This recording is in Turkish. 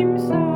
kimse